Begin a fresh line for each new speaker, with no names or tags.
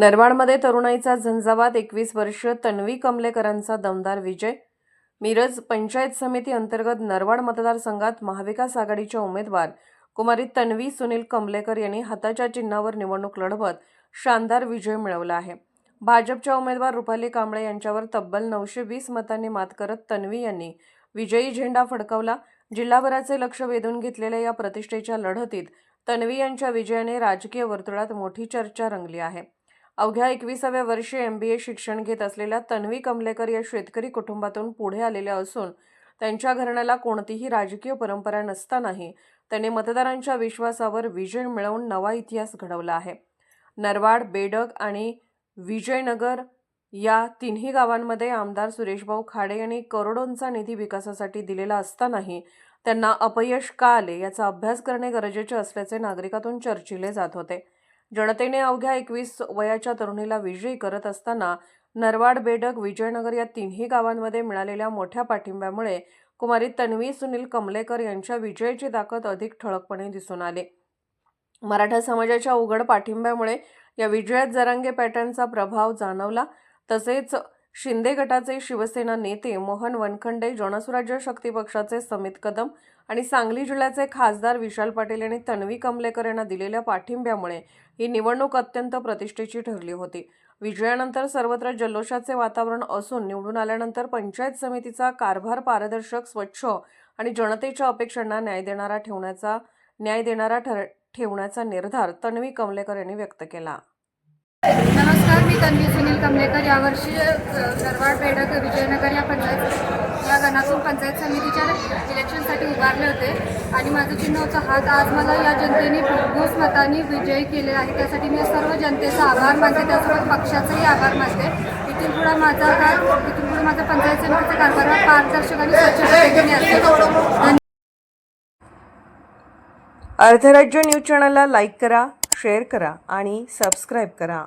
नरवाडमध्ये तरुणाईचा झंझावात एकवीस वर्ष तन्वी कमलेकरांचा दमदार विजय. मिरज पंचायत समिती अंतर्गत नरवाड मतदारसंघात महाविकास आघाडीच्या उमेदवार कुमारी तन्वी सुनील कमलेकर यांनी हाताच्या चिन्हावर निवडणूक लढवत शानदार विजय मिळवला आहे. भाजपच्या उमेदवार रुपाली कांबळे यांच्यावर तब्बल नऊशे वीस मतांनी मात करत तन्वी यांनी विजयी झेंडा फडकवला. जिल्हाभराचे लक्ष वेधून घेतलेल्या या प्रतिष्ठेच्या लढतीत तन्वी यांच्या विजयाने राजकीय वर्तुळात मोठी चर्चा रंगली आहे. अवघ्या एकविसाव्या वर्षी एम बी ए शिक्षण घेत असलेल्या तन्वी कमलेकर या शेतकरी कुटुंबातून पुढे आलेल्या असून त्यांच्या घराण्याला कोणतीही राजकीय परंपरा नसतानाही त्यांनी मतदारांच्या विश्वासावर विजय मिळवून नवा इतिहास घडवला आहे. नरवाड बेडग आणि विजयनगर या तिन्ही गावांमध्ये आमदार सुरेशभाऊ खाडे यांनी करोडोंचा निधी विकासासाठी दिलेला असतानाही त्यांना अपयश का आले याचा अभ्यास करणे गरजेचे असल्याचे नागरिकातून चर्चिले जात होते. जनतेने अवघ्या एकवीस वयाच्या तरुणीला विजयी करत असताना नरवाड बेडक विजयनगर या तिन्ही गावांमध्ये मिळालेल्या मोठ्या पाठिंब्यामुळे कुमारी तन्वी सुनील कमलेकर यांच्या विजयाची ताकद अधिक ठळकपणे दिसून आली. मराठा समाजाच्या उघड पाठिंब्यामुळे या विजयात जरांगे पॅटर्नचा प्रभाव जाणवला. तसेच शिंदे गटाचे शिवसेना नेते मोहन वनखंडे जनसुराज्य शक्ती पक्षाचे समित कदम आणि सांगली जिल्ह्याचे खासदार विशाल पाटील यांनी तन्वी कमलेकर यांना दिलेल्या पाठिंब्यामुळे ही निवडणूक अत्यंत प्रतिष्ठेची ठरली होती. विजयानंतर सर्वत्र जल्लोषाचे वातावरण असून निवडून आल्यानंतर पंचायत समितीचा कारभार पारदर्शक स्वच्छ आणि जनतेच्या अपेक्षांना न्याय देणारा ठेवण्याचा न्याय देणारा ठर ठेवण्याचा निर्धार तन्वी कमलेकर यांनी व्यक्त केला.
नमस्कार मी तन्वी सुनील कमलेकर यावर्षी गरवाड बेडक विजयनगर या पंचायत या गणातून पंचायत समितीच्या इलेक्शनसाठी उभारले होते. आणि माझं चिन्ह होतं हात. आज मला या जनतेने भरघोस मताने विजयी केले आहे. त्यासाठी मी सर्व जनतेचा आभार मानते. त्यासोबत पक्षाचाही आभार मानते. इथून पुढे माझा हा इथून पुढे माझा पंचायत समितीचा कारभार हा पारदर्शक आणि स्वच्छ
अर्धराज्य न्यूज चॅनलला लाईक करा शेअर करा आणि सबस्क्राईब करा.